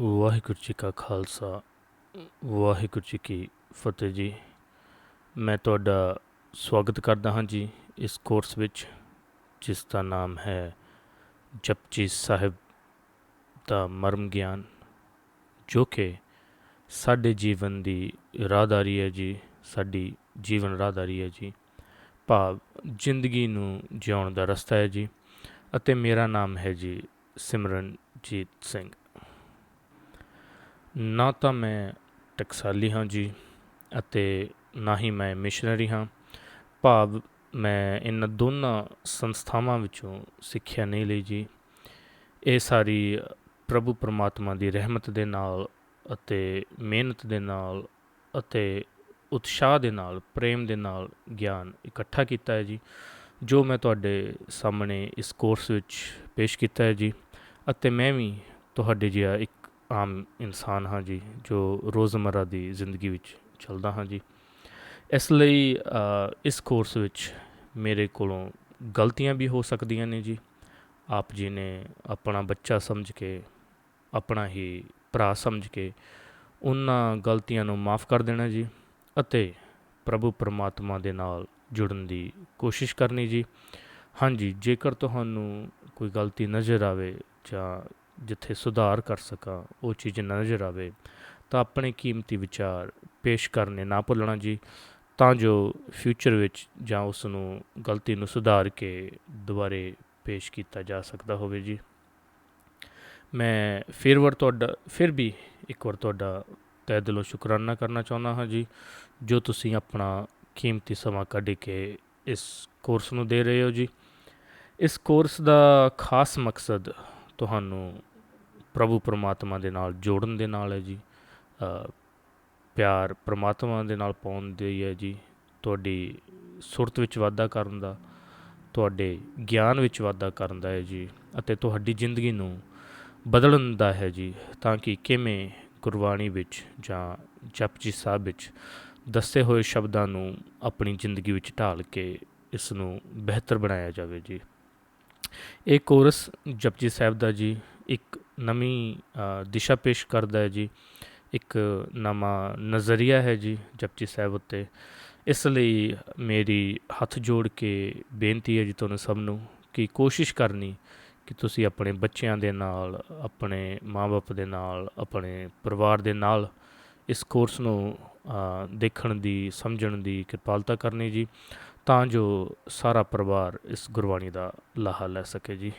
ਵਾਹਿਗੁਰੂ ਜੀ ਕਾ ਖਾਲਸਾ। ਵਾਹਿਗੁਰੂ ਜੀ ਕੀ ਫਤਿਹ ਜੀ। ਮੈਂ ਤੁਹਾਡਾ ਸਵਾਗਤ ਕਰਦਾ ਹਾਂ ਜੀ ਇਸ ਕੋਰਸ ਵਿੱਚ, ਜਿਸ ਦਾ ਨਾਮ ਹੈ ਜਪਜੀ ਸਾਹਿਬ ਦਾ ਮਰਮ ਗਿਆਨ, ਜੋ ਕਿ ਸਾਡੇ ਜੀਵਨ ਦੀ ਰਾਹਦਾਰੀ ਹੈ ਜੀ, ਸਾਡੀ ਜੀਵਨ ਰਾਹਦਾਰੀ ਹੈ ਜੀ। ਭਾਵ ਜ਼ਿੰਦਗੀ ਨੂੰ ਜਿਉਣ ਦਾ ਰਸਤਾ ਹੈ ਜੀ, ਅਤੇ ਮੇਰਾ ਨਾਮ ਹੈ ਜੀ ਸਿਮਰਨਜੀਤ ਸਿੰਘ। ਨਾ ਤਾਂ ਮੈਂ ਟਕਸਾਲੀ ਹਾਂ ਜੀ ਅਤੇ ਨਾ ਹੀ ਮੈਂ ਮਿਸ਼ਨਰੀ ਹਾਂ। ਭਾਵ ਮੈਂ ਇਹਨਾਂ ਦੋਨਾਂ ਸੰਸਥਾਵਾਂ ਵਿੱਚੋਂ ਸਿੱਖਿਆ ਨਹੀਂ ਲਈ ਜੀ। ਇਹ ਸਾਰੀ ਪ੍ਰਭੂ ਪਰਮਾਤਮਾ ਦੀ ਰਹਿਮਤ ਦੇ ਨਾਲ ਅਤੇ ਮਿਹਨਤ ਦੇ ਨਾਲ ਅਤੇ ਉਤਸ਼ਾਹ ਦੇ ਨਾਲ, ਪ੍ਰੇਮ ਦੇ ਨਾਲ ਗਿਆਨ ਇਕੱਠਾ ਕੀਤਾ ਹੈ ਜੀ, ਜੋ ਮੈਂ ਤੁਹਾਡੇ ਸਾਹਮਣੇ ਇਸ ਕੋਰਸ ਵਿੱਚ ਪੇਸ਼ ਕੀਤਾ ਹੈ ਜੀ ਅਤੇ ਮੈਂ ਵੀ ਤੁਹਾਡੇ ਜਿਹਾ ਇੱਕ ਆਮ ਇਨਸਾਨ ਹਾਂ ਜੀ, ਜੋ ਰੋਜ਼ਮਰਾ ਦੀ ਜ਼ਿੰਦਗੀ ਵਿੱਚ ਚੱਲਦਾ ਹਾਂ ਜੀ। ਇਸ ਲਈ ਇਸ ਕੋਰਸ ਵਿੱਚ ਮੇਰੇ ਕੋਲੋਂ ਗਲਤੀਆਂ ਵੀ ਹੋ ਸਕਦੀਆਂ ਨੇ ਜੀ। ਆਪ ਜੀ ਨੇ ਆਪਣਾ ਬੱਚਾ ਸਮਝ ਕੇ, ਆਪਣਾ ਹੀ ਭਰਾ ਸਮਝ ਕੇ ਉਹਨਾਂ ਗਲਤੀਆਂ ਨੂੰ ਮਾਫ ਕਰ ਦੇਣਾ ਜੀ ਅਤੇ ਪ੍ਰਭੂ ਪਰਮਾਤਮਾ ਦੇ ਨਾਲ ਜੁੜਨ ਦੀ ਕੋਸ਼ਿਸ਼ ਕਰਨੀ ਜੀ। ਹਾਂਜੀ ਜੇਕਰ ਤੁਹਾਨੂੰ ਕੋਈ ਗਲਤੀ ਨਜ਼ਰ ਆਵੇ ਜਾਂ ਜਿੱਥੇ ਸੁਧਾਰ ਕਰ ਸਕਾਂ, ਉਹ ਚੀਜ਼ ਨਜ਼ਰ ਆਵੇ, ਤਾਂ ਆਪਣੇ ਕੀਮਤੀ ਵਿਚਾਰ ਪੇਸ਼ ਕਰਨੇ ਨਾ ਭੁੱਲਣਾ ਜੀ। ਤਾਂ ਜੋ ਫਿਊਚਰ ਵਿੱਚ ਜਾਂ ਉਸ ਨੂੰ ਗਲਤੀ ਨੂੰ ਸੁਧਾਰ ਕੇ ਦੁਬਾਰੇ ਪੇਸ਼ ਕੀਤਾ ਜਾ ਸਕਦਾ ਹੋਵੇ ਜੀ। ਮੈਂ ਫਿਰ ਵਾਰ ਤੁਹਾਡਾ, ਫਿਰ ਵੀ ਇੱਕ ਵਾਰ ਤੁਹਾਡਾ ਤਹਿ ਦਿਲੋਂ ਸ਼ੁਕਰਾਨਾ ਕਰਨਾ ਚਾਹੁੰਦਾ ਹਾਂ ਜੀ, ਜੋ ਤੁਸੀਂ ਆਪਣਾ ਕੀਮਤੀ ਸਮਾਂ ਕੱਢ ਕੇ ਇਸ ਕੋਰਸ ਨੂੰ ਦੇ ਰਹੇ ਹੋ ਜੀ। ਇਸ ਕੋਰਸ ਦਾ ਖਾਸ ਮਕਸਦ ਤੁਹਾਨੂੰ ਪ੍ਰਭੂ ਪਰਮਾਤਮਾ ਦੇ ਨਾਲ ਜੋੜਨ ਦੇ ਨਾਲ ਹੈ ਜੀ। ਪਿਆਰ ਪਰਮਾਤਮਾ ਦੇ ਨਾਲ ਪਾਉਣ ਦੀ ਹੈ ਜੀ। ਤੁਹਾਡੀ ਸੁਰਤ ਵਿੱਚ ਵਾਧਾ ਕਰਨ ਦਾ, ਤੁਹਾਡੇ ਗਿਆਨ ਵਿੱਚ ਵਾਧਾ ਕਰਨ ਦਾ ਹੈ ਜੀ ਅਤੇ ਤੁਹਾਡੀ ਜ਼ਿੰਦਗੀ ਨੂੰ ਬਦਲਣ ਦਾ ਹੈ ਜੀ ਤਾਂ ਕਿ ਕਿਵੇਂ ਗੁਰਬਾਣੀ ਵਿੱਚ ਜਾਂ ਜਪਜੀ ਸਾਹਿਬ ਵਿੱਚ ਦੱਸੇ ਹੋਏ ਸ਼ਬਦਾਂ ਨੂੰ ਆਪਣੀ ਜ਼ਿੰਦਗੀ ਵਿੱਚ ਢਾਲ ਕੇ ਇਸ ਨੂੰ ਬਿਹਤਰ ਬਣਾਇਆ ਜਾਵੇ ਜੀ। ਇਹ ਕੋਰਸ ਜਪਜੀ ਸਾਹਿਬ ਦਾ ਜੀ ਇੱਕ ਨਵੀਂ ਦਿਸ਼ਾ ਪੇਸ਼ ਕਰਦਾ ਹੈ ਜੀ। ਇੱਕ ਨਵਾਂ ਨਜ਼ਰੀਆ ਹੈ ਜੀ ਜਪਜੀ ਸਾਹਿਬ ਉੱਤੇ। ਇਸ ਲਈ ਮੇਰੀ ਹੱਥ ਜੋੜ ਕੇ ਬੇਨਤੀ ਹੈ ਜੀ ਤੁਹਾਨੂੰ ਸਭ ਨੂੰ ਕਿ ਕੋਸ਼ਿਸ਼ ਕਰਨੀ ਕਿ ਤੁਸੀਂ ਆਪਣੇ ਬੱਚਿਆਂ ਦੇ ਨਾਲ, ਆਪਣੇ ਮਾਪੇ ਦੇ ਨਾਲ, ਆਪਣੇ ਪਰਿਵਾਰ ਦੇ ਨਾਲ ਇਸ ਕੋਰਸ ਨੂੰ ਦੇਖਣ ਦੀ, ਸਮਝਣ ਦੀ ਕਿਰਪਾਲਤਾ ਕਰਨੀ ਜੀ, ਤਾਂ ਜੋ ਸਾਰਾ ਪਰਿਵਾਰ ਇਸ ਗੁਰਬਾਣੀ ਦਾ ਲਾਹਾ ਲੈ ਸਕੇ ਜੀ।